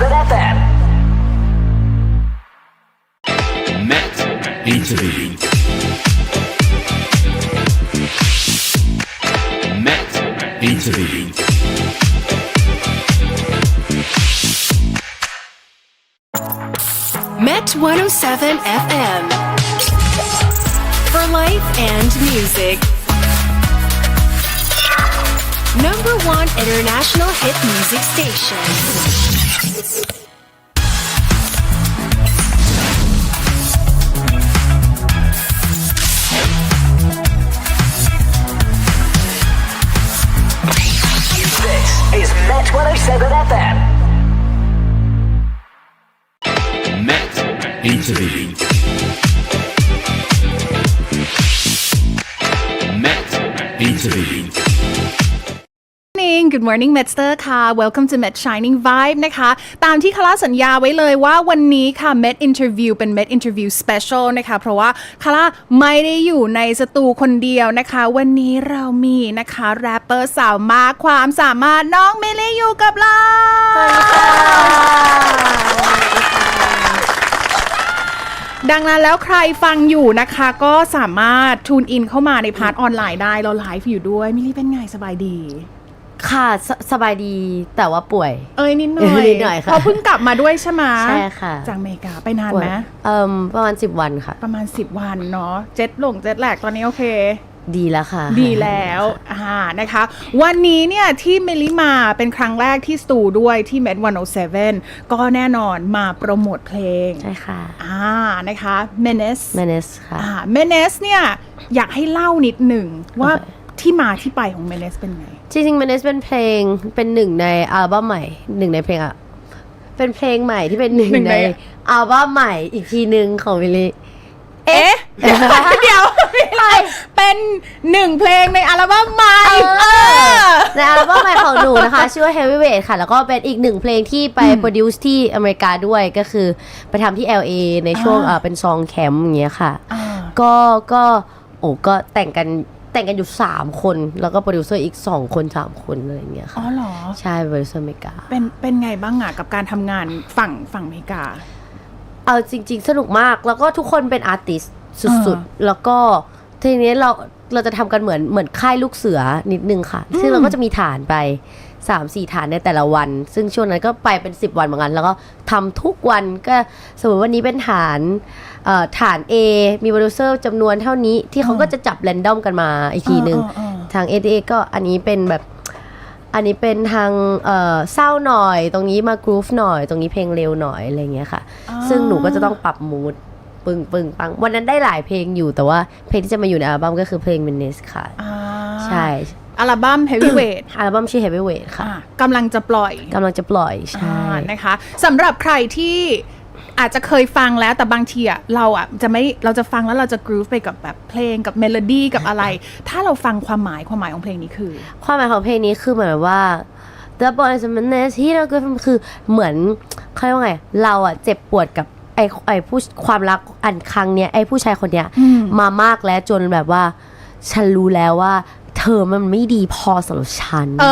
107 FM. Met Interview. Met Interview. Met 107 FM. For life and music. Number one international hit music station. 107 FM. Met Interview. Met Interview. Morning Good morning Metster ค่ะ Welcome to Met Shining Vibe นะคะ ตามที่คาร่าสัญญาไว้เลยว่าวันนี้ค่ะ Met Interview เป็น Met Interview Special นะคะ เพราะว่าคาร่าไม่ได้อยู่ในสตูคนเดียวนะคะ วันนี้เรามีนะคะแรปเปอร์สาวมากความสามารถน้องเมลี่อยู่กับเราดังนั้นแล้วใครฟังอยู่นะคะก็สามารถทูนอินเข้ามาในพาร์ทออนไลน์ได้เราไลฟ์อยู่ด้วยมิลี่เป็นไงสบายดี ค่ะสสบายดีแต่ว่าป่วย เอ้ยนิดหน่อยนิดหน่อยค่ะเพราะเพิ่งกลับมาด้วยใช่ไหมใช่ค่ะ จากอเมริกาไปนานป่วยไหมเอ่มประมาณสิบวันค่ะ ประมาณ 10 วันเนาะเจ็ดหลงเจ็ดแหลกตอนนี้โอเค ดีแล้วค่ะ ดีแล้วอ่านะคะ วันนี้เนี่ยที่เมลิมาเป็นครั้งแรกที่สตูด้วยที่ Med 107ก็แน่นอนมาโปรโมทเพลง ใช่ค่ะอ่านะคะ Menace แมเนสค่ะอ่า Menace เนี่ยอยากให้เล่านิดหนึ่งว่าโอเคที่มาที่ไปของ Menace เป็นไง จริงๆแมเนสเป็นเพลงเป็นหนึ่งในอัลบั้มใหม่หนึ่งในเพลงอะเป็นเพลงใหม่ที่เป็นหนึ่งหนึ่งในใน อัลบั้มใหม่อีกทีหนึ่งของวิลลี่เอ๊ะ เดี๋ยวไม่ไรเป็นหนึ่งเพลงในอัลบั้มใหม่เออเออ ในอัลบั้มใหม่ของหนูนะคะ ชื่อว่า Heavyweight ค่ะ แล้วก็เป็นอีกหนึ่งเพลงที่ไปโปรดิวซ์ที่อเมริกาด้วยก็คือไปทำที่ LA ในช่วงอ่า เอ่อเป็นซองแคมป์อย่างเงี้ยค่ะอ่าก็ก็โอ้ก็แต่งกัน แต่งกันอยู่ 3 คน แล้วก็โปรดิวเซอร์อีก 2 คน 3 คนอะไรอย่างเงี้ยอ๋อค่ะเหรอ ใช่โปรดิวเซอร์อเมริกา เป็นเป็นไงบ้างอะกับการทำงานฝั่งฝั่งอเมริกา เอาจริง ๆ สนุกมากแล้วก็ทุกคนเป็นอาร์ติสสุดอ่าๆ แล้วก็ทีนี้เราเราจะทำกันเหมือนเหมือนค่ายลูกเสือนิดนึงค่ะ ซึ่งเราก็จะมีฐานไป 3 4ฐานในแต่ละวัน ซึ่งช่วงนั้นก็ไปเป็น 10 วันเหมือนกัน แล้วก็ทำทุกวันก็สมมติวันนี้เป็นฐานเอ่อฐาน A มีโปรดิวเซอร์จำนวนเท่านี้ที่เขาก็จะจับแรนดอมกันมาอีกทีหนึ่งอ่าอ่าอ่าทาง a อก็อันนี้เป็นแบบอันนี้เป็นทางเอ่อเศร้าหน่อย ตรงนี้มากรูฟหน่อย ตรงนี้เพลงเร็วหน่อยอะไรเงี้ยค่ะอ่าซึ่งหนูก็จะต้องปรับมูดปึงปึงปัง วันนั้นได้หลายเพลงอยู่แต่ว่าเพลงที่จะมาอยู่ในอัลบั้มก็คือเพลง m e n e s ค่ะอ่าใช่ อัลบั้ม Heavyweight อัลบั้มชื่อ Heavyweight ค่ะอะกำลังจะปล่อยกำลังจะปล่อยใช่อ่านะคะสำหรับใครที่อาจจะเคยฟังแล้วแต่บางทีอะเราอะจะไม่เราจะฟังแล้วเราจะกรูฟไปกับแบบเพลงกับเมโลดี้กับอะไร ถ้าเราฟังความหมายความหมายของเพลงนี้คือ ความหมายของเพลงนี้คือเหมือนแบบว่า The Boy is a Menace ที่เราคือเหมือนเขาเรียกว่าไง เราอะเจ็บปวดกับไอ้ไอ้ผู้ความรักอันครั้งเนี้ยไอ้ผู้ชายคนเนี้ยอืมมามากแล้วจนแบบว่า ฉันรู้แล้วว่า เธอมันไม่ดีพอสำหรับฉัน เอ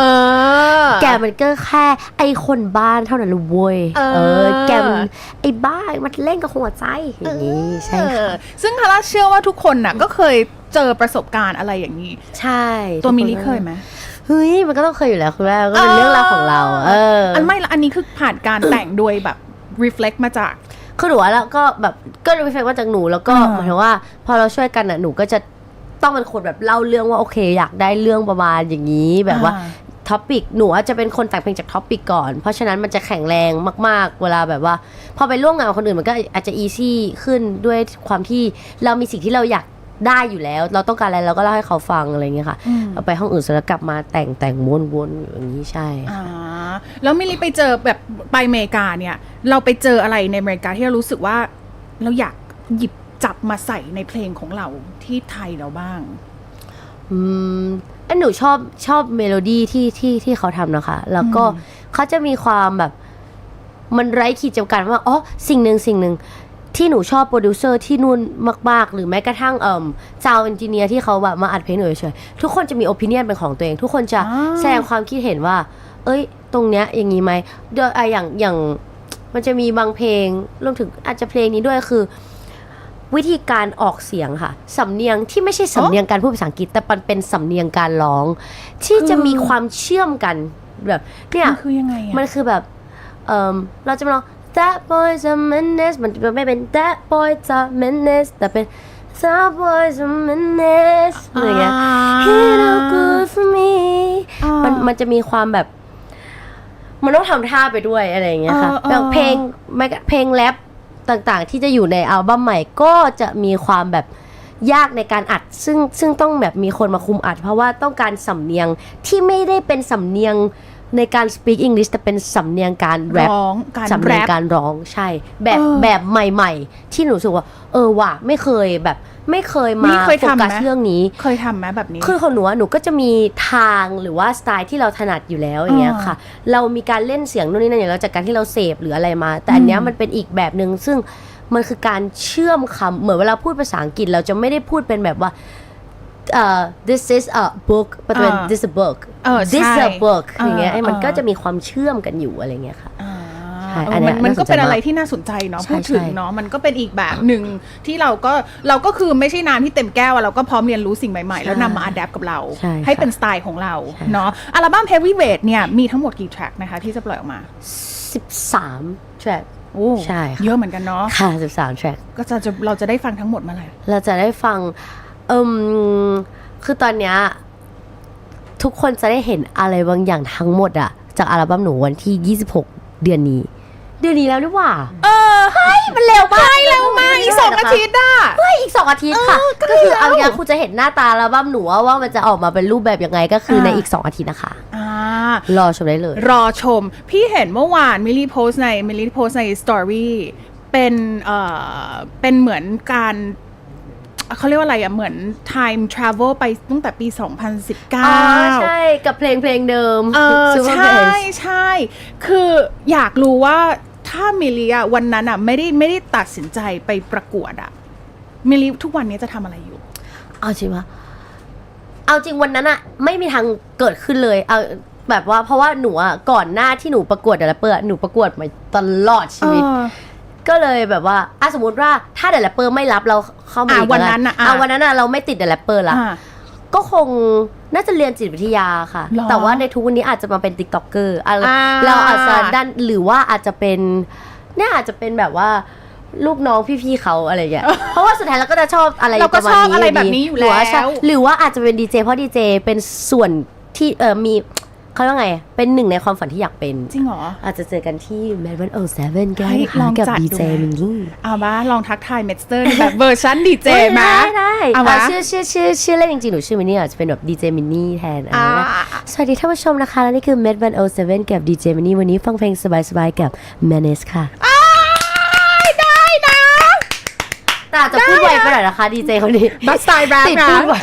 อ แกมันก็แค่ไอคนบ้านเท่านั้นเลยเว้ยเออ แกมันไอบ้ามันเล่นกับหัวใจอย่างนี้ใช่เอค่ะอซึ่งคาร่าเชื่อว่าทุกคนน่ะก็เคยเจอประสบการณ์อะไรอย่างนี้ ใช่ ตัวทุกนมิลลิเคยไหมเฮ้ยมันก็ต้องเคยอยู่แล้วคุณแม่ก็เป็นเรื่องราวของเราเอออ อันไม่ละอันนี้คือผ่านการแต่งโดยแบบ reflect มาจากคือหนูว่าแล้วก็แบบก็รีเฟกมาจากหนูแล้วก็อ่าหมายถึงว่า พอเราช่วยกันอะหนูก็จะ ต้องเป็นคนแบบเล่าเรื่องว่าโอเค อยากได้เรื่องประมาณอย่างนี้แบบว่าอ่าท็อปิกหนูอาจจะเป็นคนแต่งเพลงจากท็อปิกก่อน เพราะฉะนั้นมันจะแข็งแรงมาก ๆ เวลาแบบว่า พอไปร่วมงานกับคนอื่นมันก็อาจจะอีซี่ขึ้นด้วยความที่เรามีสิ่งที่เราอยากได้อยู่แล้ว เราต้องการอะไรเราก็เล่าให้เขาฟังอะไรอย่างเงี้ยค่ะอืมเอาไปห้องอื่นเสร็จแล้วกลับมาแต่งแต่งวนๆอย่างนี้ใช่ค่ะอ่าแล้วมิลลิไปเจอแบบไปอเมริกาเนี่ย เราไปเจออะไรในอเมริกาที่เรารู้สึกว่าเราอยากหยิบ จับมาใส่ในเพลงของเราที่ไทยเราบ้าง อืมอันหนูชอบชอบเมโลดี้ที่ที่ที่เขาทำนะคะ แล้วก็เขาจะมีความแบบ มันไร้ขีดจำกัดว่าอ๋อสิ่งหนึ่งสิ่งหนึ่งที่หนูชอบโปรดิวเซอร์ที่นู่นมาก ๆ หรือแม้กระทั่งเอ่อซาวเอนจิเนียร์ที่เขาแบบมาอัดเพลงหนูเฉยๆทุกคนจะมีโอปิเนียนเป็นของตัวเอง ทุกคนจะอ่าแสดงความคิดเห็นว่า เอ้ย ตรงเนี้ยอย่างนี้ไหมเดี๋ยวอะอย่างอย่างมันจะมีบางเพลงรวมถึงอาจจะเพลงนี้ด้วยคือ วิธีการออกเสียงค่ะ สำเนียงที่ไม่ใช่สำเนียงการพูดภาษาอังกฤษ แต่มันเป็นสำเนียงการร้อง ที่จะมีความเชื่อมกันแบบเนี่ยมันคือยังไงอะ มันคือแบบเออเราจะมาลอง that boy's a menace มันจะไม่เป็น that boy's a menace แต่เป็น that boy's a menace อะไรเงี้ย he no good for me อ่ามัมันมันจะมีความแบบ มันต้องทำท่าไปด้วยอะไรอย่างเงี้ยค่ะเออเออแบบเพลงแม้กระเพลงแรป ต่างๆ ที่จะอยู่ในอัลบั้มใหม่ก็จะมีความแบบยากในการอัด ซึ่งซึ่งต้องแบบมีคนมาคุมอัด เพราะว่าต้องการสำเนียงที่ไม่ได้เป็นสำเนียงในการ speak English แต่เป็นสำเนียงการแรปร้องการสำเนียงแรป การร้องใช่ แบบเออแบบใหม่ ๆ ที่หนูรู้สึกว่า เออว่ะไม่เคยแบบ ไม่เคยมานี่เคยโฟทำไหมกัสเรื่องนี้ เคยทำไหมแบบนี้ คือของหนูอะหนูก็จะมีทางหรือว่าสไตล์ที่เราถนัดอยู่แล้วอย่างเงี้ยอ่าค่ะ เรามีการเล่นเสียงนู่นนี่นั่นอย่างเราจากการที่เราเสพหรืออะไรมา แต่อันเนี้ยมันเป็นอีกแบบหนึ่งซึ่งมันคือการเชื่อมคำเหมือนเวลาพูดภาษาอังกฤษเราจะไม่ได้พูดเป็นแบบว่าเอ่อ this is a book แต่เป็นอ่า this is a book เออ this is ใช่ a book อย่างเงี้ยอ่าไอ้มันอ่าก็จะมีความเชื่อมกันอยู่อะไรเงี้ยค่ะ มัยนมันก็น่าสนใจเป็นอะไรมากที่น่าสนใจเนาะใช่พูดถึงใช่เนาะมันก็เป็นอีกแบบหนึ่งที่เราก็เราก็คือไม่ใช่น้ำที่เต็มแก้วอะเราก็พร้อมเรียนรู้สิ่งใหม่ๆ แล้วนำมาอัดแอปกับเราใช่ค่ะให้เป็นสไตล์ของเราใช่เนาะอัลบั้ม Heavyweight เนี่ยมีทั้งหมดกี่แทร็กนะคะที่จะปล่อยออกมา 13 track โอ้ใช่ค่ะเยอะเหมือนกันเนาะค่ะ 13 track ก็จะจะเราจะได้ฟังทั้งหมดเมื่อไหร่เราจะได้ฟังเอืมคือตอนเนี้ยทุกคนจะได้เห็นอะไรบางอย่างทั้งหมดอะจากอัลบั้มหนูวันที่ 26 เดือนนี้ เดือนนี้แล้วหรือว่า เออเฮ้ยมันเร็วมากใช่เร็วมากอีกสองอาทิตย์อะเฮ้ยอีกสองอาทิตย์ค่ะเออใกล้ก็คือเอาแล้วอย่างนี้คุณจะเห็นหน้าตาอัลบั้มหนูว่าว่ามันจะออกมาเป็นรูปแบบยังไงก็คือในอ่าอีก2อาทิตย์นะคะอ่ารอชมได้เลย รอชม พี่เห็นเมื่อวานมิลลี่โพสในมิลลี่โพสในสตอรี่เป็นเอ่อเป็นเหมือนการเขาเรียกว่าอะไรอะ เหมือน time travel ไปตั้งแต่ปี 2019อ๋อใช่ กับเพลงเพลงเดิม เออ Super ใช่ Bass ใช่ คืออยากรู้ว่า ถ้ามิลลี่อะวันนั้นอะไม่ได้ไม่ได้ตัดสินใจไปประกวดอะมิลลี่ทุกวันนี้จะทำอะไรอยู่ เอาจริงปะเอาจริงวันนั้นอะไม่มีทางเกิดขึ้นเลย เอาแบบว่าเพราะว่าหนูอะก่อนหน้าที่หนูประกวดเดลเปอร์หนูประกวดมาตลอดชีวิตเออก็เลยแบบว่าอะสมมติว่าถ้าเดลเปอร์ไม่รับเราเข้ามาอะอีกวันนั้นน่ะอะอะวันนั้นอะเราไม่ติดเดลเปอร์ละอ่าก็คง น่าจะเรียนจิตวิทยาค่ะ หรอแต่ว่าในทุกวันนี้อาจจะมาเป็นติ๊กต็อกเกอร์อะไรอ่า เราอาจจะด้านหรือว่าอาจจะเป็นเนี่ยอาจจะเป็นแบบว่าลูกน้องพี่ๆเขาอะไรอย่างเงี้ย เพราะว่าสุดท้ายเราก็จะชอบอะไรเราก็ประมาณชอบนี้อะไรแบบนี้อยู่หรืว่าใช่แล้วหรือว่าอาจจะเป็นดีเจเพราะดีเจเป็นส่วนที่เออมี เขาเรียกว่าไง เป็นหนึ่งในความฝันที่อยากเป็น จริงเหรอ อาจจะเจอกันที่แมนวันโอเซเว่นกันเฮ้ยค่ะลองกับจัดดีดูเจไหมมินนี่ เอาบ้าลองทักทายเมดสเตอร์แบบเวอร์ชันดีเจเฮ้ยมาได้ได้เอาอะวะชื่อชื่อชื่อชื่อเล่นจริงๆหนูชื่อมินนี่อาจจะเป็นแบบดีเจมินนี่แทนอ่าอะสวัสดีท่านผู้ชมนะคะ และนี่คือ Med 107กับดีเจมินนี่วันนี้ฟังเพลงสบายๆกับ m a n e s ค่ะอ้ายได้นะ แต่อาจจะพูดไวไปหน่อยนะคะดีเจคนนี้ บัสไตล์แรปติดนะพูดไว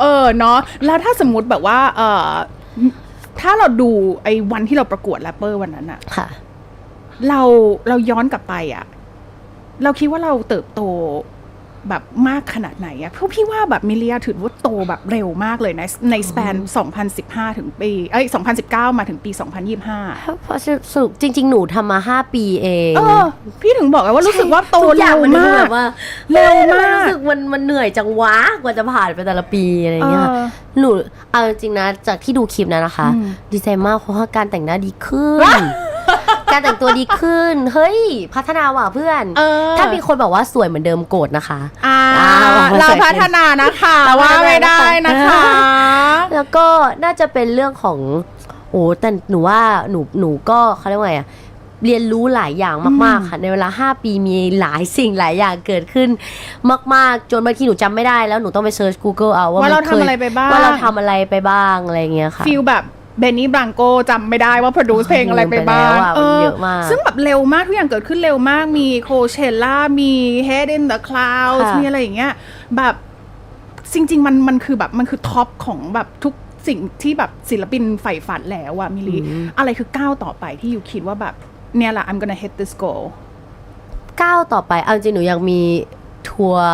เออเนาะแล้วถ้าสมมุติแบบว่า เออถ้าเราดูไอ้วันที่เราประกวดแรปเปอร์วันนั้นอะค่ะ เราเราย้อนกลับไปอะเราคิดว่าเราเติบโต แบบมากขนาดไหนอะเพราะพี่ว่าแบบมิเลียถือว่าโตแบบเร็วมากเลยนะในสเปน 2015 ถึงปีเอ้ย2019 มาถึงปี 2025 เพราะสรุปจริง ๆ หนูทำมา 5 ปีเองเออพี่ถึงบอกไงว่ารู้สึกว่าโตทุกอเร็ย่างวมันดูมาแบกบว่าเร็วมากรู้สึกมันมันเหนื่อยจังวะกว่าจะผ่านไปแต่ละปีอะไรอย่างเงี้ยค่ะเออหนูเอาจริงๆนะจากที่ดูคลิปนะนะคะอืมดีใจมากเพราะว่าการแต่งหน้าดีขึ้น การแต่งตัวดีขึ้น เฮ้ย พัฒนาว่ะเพื่อน เออถ้ามีคนบอกว่าสวยเหมือนเดิมโกรธนะคะ อ่าอ้าวเราพัฒนานะคะเราพัว่าฒนาไม่ได้นะคะ แล้วก็น่าจะเป็นเรื่องของโอ้แต่หนูว่าหนูหนูก็เขาเรียกว่าไงอะเรียนรู้หลายอย่างมาก ๆ ค่ะ ในเวลา 5 ปีมีหลายสิ่งหลายอย่างเกิดขึ้น มาก ๆ จนบางทีหนูจำไม่ได้แล้วหนูต้องไปเซิร์ช Google เอาว่าว่าเรามันคยทำอะไรไปบ้าง ว่าเราทำอะไรไปบ้างอะไรอย่างเงี้ยค่ะ ฟิลแบบ เบนนี่บรังโกจำไม่ได้ว่า produce เพลงอะไรไปบ้างลืมไปแล้วอะมันเยอะมากซึ่งแบบเร็วมากทุกอย่างเกิดขึ้นเร็วมากมีโคเชล่ามี Head in the Clouds ค่ะมีอะไรอย่างเงี้ยแบบจริง ๆ มันมันคือแบบมันคือท็อปของแบบทุกสิ่งที่แบบศิลปินใฝ่ฝันแล้วอะมิลิอะไรคือก้าวต่อไปที่อยู่คิดว่าแบบ เนี่ยแหละ I'm gonna hit this goal ก้าวต่อไปเอาจริงหนูยังมีทัวร์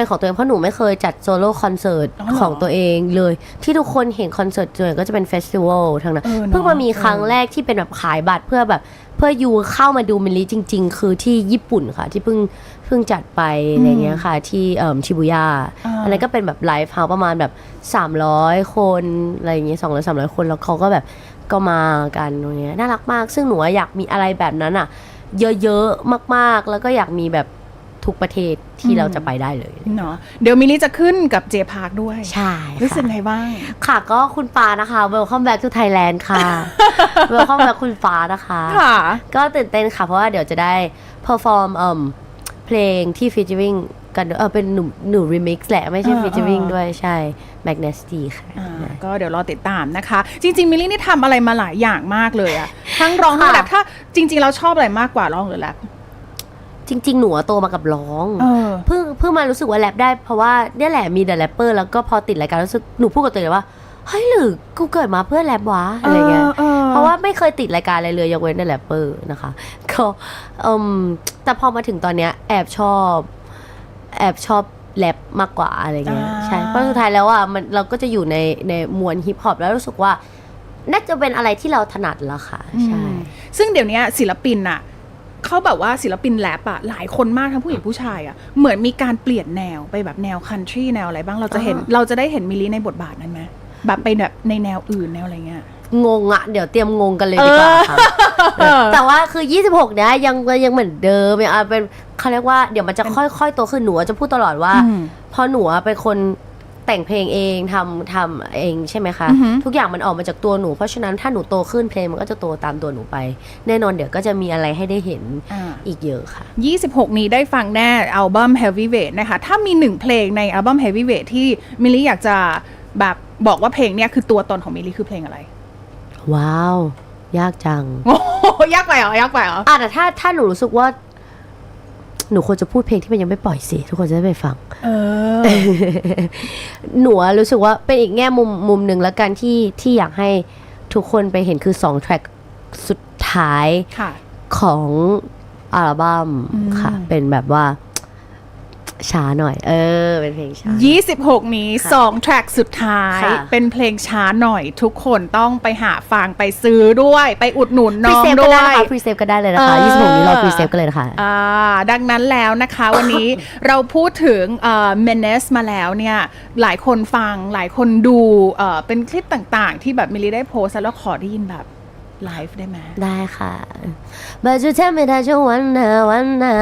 เป็นของตัวเองเพราะหนูไม่เคยจัดโซโล่คอนเสิร์ตอ๋อเหรอของตัวเองเลย ที่ทุกคนเห็นคอนเสิร์ตส่วนใหญ่ก็จะเป็นเฟสติวัลทั้งนั้นเออเนอะ เพิ่งมามีครั้งแรกที่เป็นแบบขายบัตรเพื่อแบบเพื่อยูเข้ามาดูมิลลิจริง ๆ คือที่ญี่ปุ่นค่ะ ที่เพิ่งเพิ่งจัดไปอะไรเงี้ยค่ะ ที่เอ่อชิบุย่าอ่า อันนั้นก็เป็นแบบไลฟ์เฮาประมาณแบบ 300 คนอะไรอย่างเงี้ยสองร้อยสามร้อยคนแล้วเขาก็แบบก็มากันตรงเนี้ยน่ารักมาก ซึ่งหนูอะอยากมีอะไรแบบนั้นอะ เยอะๆ มากๆ แล้วก็อยากมีแบบ ทุกประเทศที่เราจะไปได้เลยเนาะเดี๋ยวมิลิจะขึ้นกับเจพาร์คด้วย ใช่รู้สึกค่ะไงบ้าง ค่ะก็คุณฟ้านะคะ welcome back to Thailand ค่ะ welcome back คุณฟ้านะคะค่ะก็ตื่นเต้นค่ะ เพราะว่าเดี๋ยวจะได้ perform เอ่มเพลงที่ featuring กันด้วยเออเป็นหนูหนู remix แหละ ไม่ใช่อ่า featuring อ่าด้วยใช่ Magnasty ค่ะอ่าก็เดี๋ยวรอติดตามนะคะ จริง ๆ มิลลี่นี่ทำอะไรมาหลายอย่างมากเลยอะทั้งร้องทั้งค่ะแรปถ้าจริง ๆ เราชอบอะไรมากกว่าร้องหรือแรป จริง ๆ หนูอะโตมากับร้อง เออ เพิ่งเพิ่งมารู้สึกว่าแรปได้เพราะว่าเนี่ยแหละมีแต่แรปเปอร์แล้วก็พอติดรายการรู้สึกหนูพูดกับตัวเองว่าเฮ้ยหรือกูเกิดมาเพื่อแรปวะอะไรเงี้ยออออเพราะว่าไม่เคยติดรายการอะไรเลยยกเว้นในแรปเปอร์นะคะก็อืมแต่พอมาถึงตอนเนี้ยแอบชอบ แอบชอบแรปมากกว่าอะไรเงี้ยอ่า ใช่เพราะสุดท้ายแล้วอะมันเราก็จะอยู่ในในมวลฮิปฮอปแล้วรู้สึกว่า น่าจะเป็นอะไรที่เราถนัดแล้วค่ะ ใช่อืมซึ่งเดี๋ยวนี้ศิลปินอะ เขาแบบว่าศิลปินแรปอะหลายคนมากทั้งผู้หญิงผู้ชายอะเหมือนมีการเปลี่ยนแนวไปแบบแนวคันทรีแนวอะไรบ้างเราจะเห็นอ่าเราจะได้เห็นมิลลี่ในบทบาทนั้นไหมแบบไปแบบในแนวอื่นแนวอะไรเงี้ยงงอะเดี๋ยวเตรียมงงกันเลยดีกว่าค่ะเออแต่ว่าคือ 26 เนี้ยยังยังเหมือนเดิมยังอะเป็นเขาเรียกว่าเดี๋ยวมันจะค่อยๆโตขึ้นหนูจะพูดตลอดว่าอืมเพราะหนูเป็นคน แต่งเพลงเองทำทำเองใช่ไหมคะ อือหือ ทุกอย่างมันออกมาจากตัวหนู เพราะฉะนั้นถ้าหนูโตขึ้นเพลงมันก็จะโตตามตัวหนูไป แน่นอนเดี๋ยวก็จะมีอะไรให้ได้เห็นอ่า อีกเยอะค่ะ 26 นี้ได้ฟังแน่อัลบั้ม Heavyweight นะคะ ถ้ามีหนึ่งเพลงในอัลบั้ม Heavyweight ที่มิลลี่อยากจะแบบบอกว่าเพลงเนี้ยคือตัวตนของมิลลี่คือเพลงอะไร ว้าว ยากจัง โอ้โหยากไปเหรอ ยากไปเหรอ อะแต่ถ้าถ้าหนูรู้สึกว่า หนูควรจะพูดเพลงที่มันยังไม่ปล่อยสิ ทุกคนจะได้ไปฟัง เออ หนูอะรู้สึกว่าเป็นอีกแง่มุมมุมหนึ่งแล้วกันที่ที่อยากให้ทุกคนไปเห็นคือสองแทร็กสุดท้ายค่ะของอัลบั้มอืมค่ะ เป็นแบบว่า ช้าหน่อย เออ เป็นเพลงช้า 26 นี้ค่ะ2แทร็กสุดท้าย ค่ะ เป็นเพลงช้าหน่อยทุกคนต้องไปหาฟังไปซื้อด้วย ไปอุดหนุนพรีน้องเซฟก็ด้วได้ย นะคะพรีเซฟก็ได้เลยนะคะเออ 26นี้เราพรีเซฟกันเลยนะคะ อ่าดังนั้นแล้วนะคะวันนี้ เราพูดถึงเมเนสมาแล้วเนี่ย หลายคนฟังหลายคนดูเอ่อเป็นคลิปต่างๆ ที่แบบมิลลี่ได้โพสต์แล้วขอได้ยินแบบ ไลฟ์ได้ไหม ได้ค่ะ But you tell me that you wanna wanna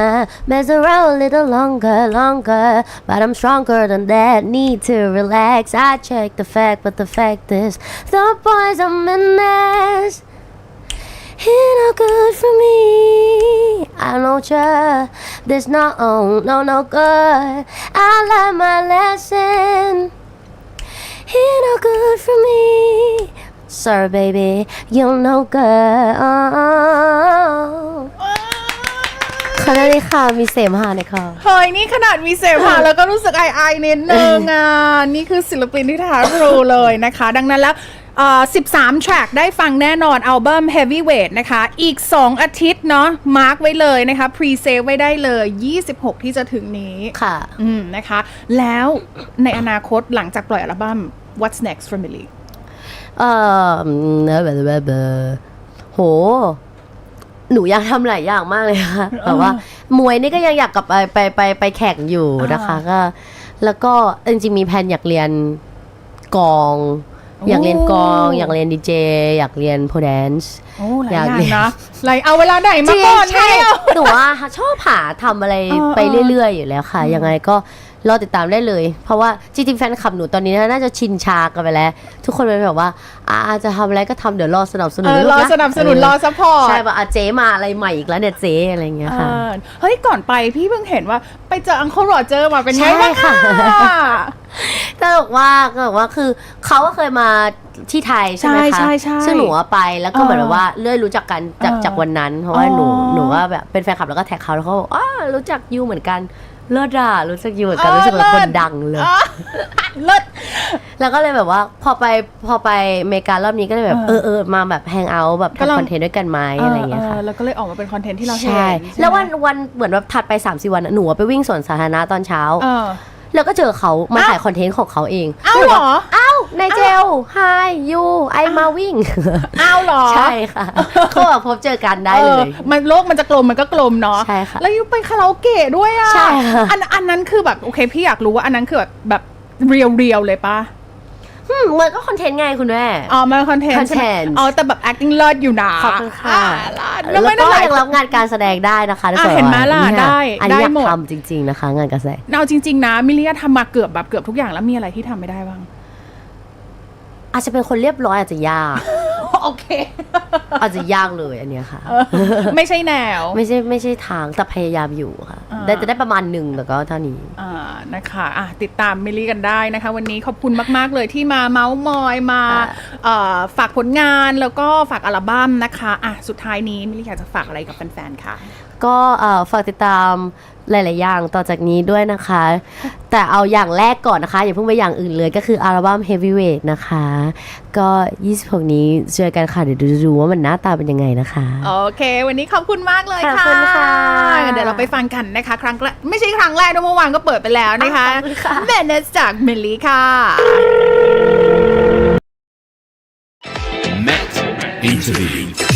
mess around a little longer longer But I'm stronger than that need to relax I check the fact but the fact is the boys are menace Ain't no good for me I know ya There's no oh, no no good I learned my lesson Ain't no good for me Sorry, baby, you're no good. ขณะนี้ค่ะมีเสมหะในคอเฮ้ยนี่ขนาดมีเสพาแล้วก็รู้สึกอายๆนิดนึงอะนี่คือศิลปินที่ท้าทรูเลยนะคะ ดังนั้นแล้วเอ่อ13 track ได้ฟังแน่นอน อัลบั้ม Heavyweight นะคะ อีก 2 อาทิตย์เนาะมาร์กไว้เลยนะคะ พรีเซฟไว้ได้เลย 26 ที่จะถึงนี้ค่ะ อืมนะคะ แล้วในอนาคตหลังจากปล่อยอัลบั้ม What's next for Millie เออเนอะแบบแบบแบบโห หนูอยากทำหลายอย่างมากเลยค่ะแบบว่า มวยนี่ก็ยังอยากกลับไปไปไปไปแข่งอยู่นะคะ ก็ แล้วก็จริงๆมีแผนอยากเรียนกองโอ้อยากเรียนกองอยากเรียนดีเจอยากเรียนโพแดนซ์โอ้หลายอยากอย่างเรียนนะหลายเอาเวลาไหนมาจริงก่อนใช่เนี่ยหนูว่าชอบหาทำอะไรเออไปเรื่อย ๆ อยู่แล้วค่ะ ยังไงก็รอติดตามได้เลย เพราะว่าจริงๆแฟนคลับหนูตอนนี้น่าจะชินชากันไปแล้ว ทุกคนเป็นแบบว่าอาจะทำอะไรก็ทำเดี๋ยวรอสนับสนุเอนอรอลูกะสนับสนุนเรอซัพพอร์ตใช่ป่ะอาเจ๊มาอะไรใหม่อีกแล้วเนี่ยเจ๊อะไรอย่างเงี้ยค่ะเออเฮ้ยก่อนไปพี่เพิ่งเห็นว่าไปเจออัง e ลโรเจอร์มาเป็นไงใช่บ้างค่ะอะก็บอกว่าก็บอกว่าคือเขาก็เคยมาที่ไทยใช่ไหมคะใช่ใช่ใช่ซึ่งหนูอะไปแล้วก็เหมือนเออแบบว่าเลื่อยรู้จักกันจากเออจากวันนั้น เพราะว่าหนูอ๋อหนูว่าแบบเป็นแฟนคลับแล้วก็แท็กเขาแล้วเขาบอกอ้ารู้จักยูเหมือนกันเลิศอะรู้จักยูเหมือนกันรู้สึกเหมือนคนดังเลยอ๋อเลิศแล้วก็เลยแบบว่าพอไปพอไปอเมริการอบนี้ก็เลยแบบเอเอออเออมาแบบแฮงเอาท์แบบก็ลองทำคอนเทนต์ด้วยกันไหมอะไรอย่างเงี้ยค่ะแล้วก็เลยออกมาเป็นคอนเทนต์ที่เราเห็นใช่ใช่แล้ววันไหมวันเหมือนแบบถัดไป3ามสี่วันอะหนูอะไปวิ่งสวนสาธารณะตอนเช้าเออ แล้วก็เจอเขามาอ้าวถ่ายคอนเทนต์ของเขาเองเอ้าเหรออ้าวนายเจลไฮยูไอมาวิ่งอ้าวเหรอ ใช่ค่ะเขาบอกพบเจอกันได้เลยออมันโลกมันจะกลมมันก็กลมเนาะใช่ค่ะแล้วยูไปคาราโอเกะด้วยอะใช่ค่ะอันอันนั้นคือแบบโอเคพี่อยากรู้ว่าอันนั้นคือแบบแบบเรียวเรียวๆเลยปะ อืมมันก็คอนเทนต์ไงคุณแม่ อ๋อมันคอนเทนต์ใช่ไหม content อ๋อ แต่แบบ acting เลิศอยู่นะขอบคุณค่ะ อ่าเลิศแล้วไม่ได้ก็หลาย ยังรับงานการแสดงได้นะคะอะส่วเห็นไหมล่ะยได้อันนี้ได้อยากหมด ทำจริง ๆนะคะ งานการแสดงเอาจริง ๆ นะมิเลียทำมาเกือบแบบเกือบทุกอย่างแล้วมีอะไรที่ทำไม่ได้บ้าง อาจจะเป็นคนเรียบร้อยอาจจะยาก โอเค อาจจะยากเลยอันเนี้ยค่ะ ไม่ใช่แนว ไม่ใช่ไม่ใช่ทางแต่พยายามอยู่ค่ะ อ่า ได้จะได้ประมาณหนึ่งแต่ก็เท่านี้ อ่านะคะอะติดตามมิลลี่กันได้นะคะ วันนี้ขอบคุณมาก ๆ เลยที่มาเมาส์มอยมาค่ะ เอ่อฝากผลงานแล้วก็ฝากอัลบั้มนะคะอะสุดท้ายนี้มิลลี่อยากจะฝากอะไรกับแฟน ๆ ค่ะ ก็เอ่อฝากติดตามหลาย ๆ อย่างต่อจากนี้ด้วยนะคะ แต่เอาอย่างแรกก่อนนะคะ อย่าเพิ่งไปอย่างอื่นเลยก็คืออัลบั้ม Heavyweight นะคะ ก็ 26 นี้เจอกันค่ะ เดี๋ยวดูๆว่ามันหน้าตาเป็นยังไงนะคะ โอเค วันนี้ขอบคุณมากเลยขอบค่ะคุณค่ะ เดี๋ยวเราไปฟังกันนะคะ ครั้งแรกไม่ใช่ครั้งแรกนะเมื่อวานก็เปิดไปแล้วนะคะขอบคุณค่ะเบนเนสจากมิลลี่ค่ะ Met Interview.